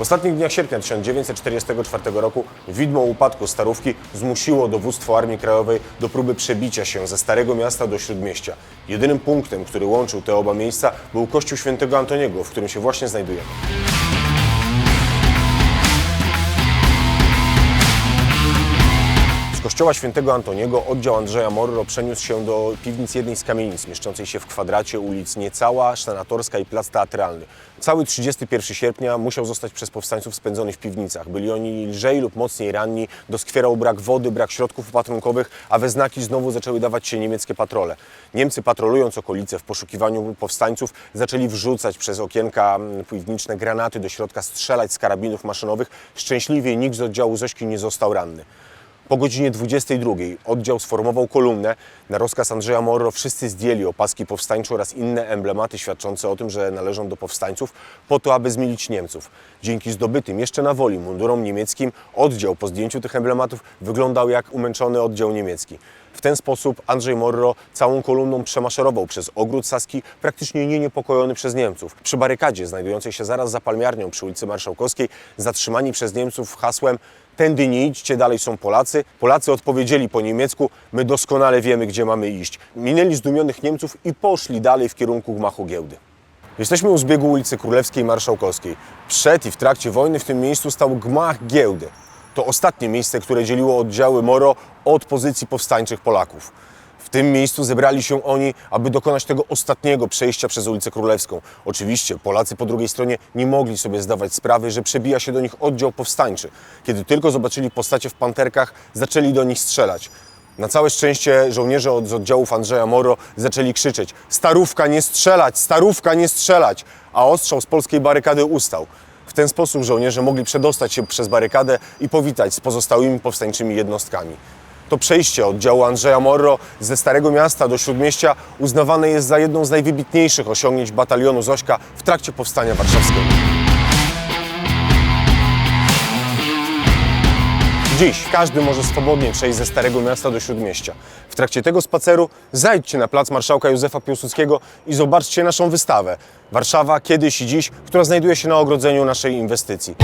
ostatnich dniach sierpnia 1944 roku widmo upadku Starówki zmusiło dowództwo Armii Krajowej do próby przebicia się ze Starego Miasta do Śródmieścia. Jedynym punktem, który łączył te oba miejsca był kościół świętego Antoniego, w którym się właśnie znajdujemy. Kościoła świętego Antoniego oddział Andrzeja Morro przeniósł się do piwnic jednej z kamienic, mieszczącej się w kwadracie ulic Niecała, Szenatorska i Plac Teatralny. Cały 31 sierpnia musiał zostać przez powstańców spędzony w piwnicach. Byli oni lżej lub mocniej ranni, doskwierał brak wody, brak środków opatrunkowych, a we znaki znowu zaczęły dawać się niemieckie patrole. Niemcy patrolując okolice w poszukiwaniu powstańców zaczęli wrzucać przez okienka mm, piwniczne granaty do środka, strzelać z karabinów maszynowych. Szczęśliwie nikt z oddziału Zośki nie został ranny. Po godzinie 22 oddział sformował kolumnę. Na rozkaz Andrzeja Morro wszyscy zdjęli opaski powstańcze oraz inne emblematy świadczące o tym, że należą do powstańców, po to, aby zmielić Niemców. Dzięki zdobytym jeszcze na woli mundurom niemieckim oddział po zdjęciu tych emblematów wyglądał jak umęczony oddział niemiecki. W ten sposób Andrzej Morro całą kolumną przemaszerował przez ogród Saski, praktycznie nie niepokojony przez Niemców. Przy barykadzie znajdującej się zaraz za palmiarnią przy ulicy Marszałkowskiej, zatrzymani przez Niemców hasłem Tędy nie idźcie, dalej są Polacy. Polacy odpowiedzieli po niemiecku, my doskonale wiemy, gdzie mamy iść. Minęli zdumionych Niemców i poszli dalej w kierunku gmachu giełdy. Jesteśmy u zbiegu ulicy Królewskiej i Marszałkowskiej. Przed i w trakcie wojny w tym miejscu stał gmach giełdy. To ostatnie miejsce, które dzieliło oddziały Moro od pozycji powstańczych Polaków. W tym miejscu zebrali się oni, aby dokonać tego ostatniego przejścia przez ulicę Królewską. Oczywiście Polacy po drugiej stronie nie mogli sobie zdawać sprawy, że przebija się do nich oddział powstańczy. Kiedy tylko zobaczyli postacie w panterkach, zaczęli do nich strzelać. Na całe szczęście żołnierze od z oddziałów Andrzeja Moro zaczęli krzyczeć Starówka nie strzelać! Starówka nie strzelać! A ostrzał z polskiej barykady ustał. W ten sposób żołnierze mogli przedostać się przez barykadę i powitać z pozostałymi powstańczymi jednostkami. To przejście oddziału Andrzeja Morro ze Starego Miasta do Śródmieścia uznawane jest za jedną z najwybitniejszych osiągnięć batalionu Zośka w trakcie Powstania Warszawskiego. Dziś każdy może swobodnie przejść ze Starego Miasta do Śródmieścia. W trakcie tego spaceru zajdźcie na plac Marszałka Józefa Piłsudskiego i zobaczcie naszą wystawę Warszawa kiedyś i dziś, która znajduje się na ogrodzeniu naszej inwestycji.